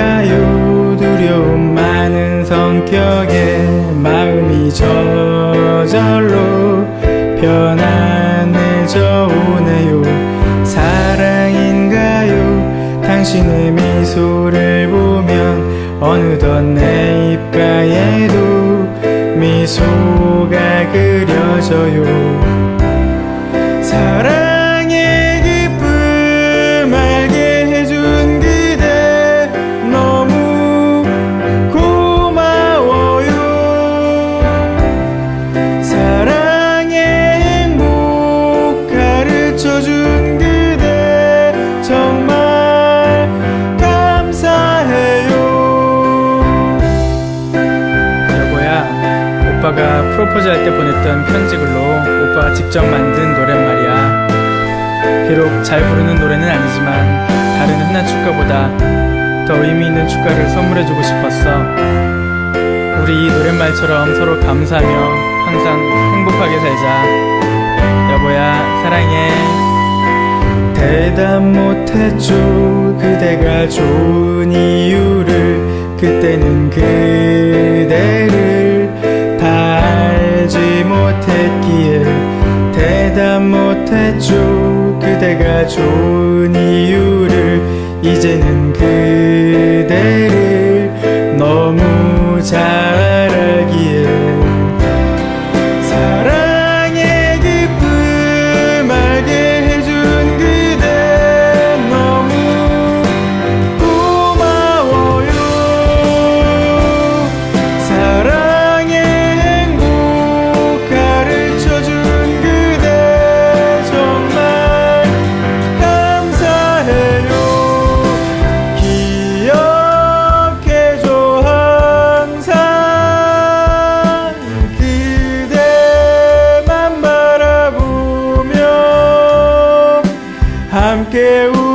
갈까요. 두려움 많은 성격에 마음이 저절로 편안해져 오네요. 사랑인가요? 당신의 미소를 보면 어느덧 내 입가에도 미소가 그려져요. 오빠가 프로포즈 할 때 보냈던 편지 글로 오빠가 직접 만든 노랫말이야 비록 잘 부르는 노래는 아니지만 다른 흔한 축가보다 더 의미 있는 축가를 선물해주고 싶었어 우리 이 노랫말처럼 서로 감사하며 항상 행복하게 살자. 여보야, 사랑해. 대답 못했죠. 그대가 좋은 이유를. 그때는 그 못했기에. 대답 못했죠. 그대가 좋은 이유를. 이제는 그 কেউ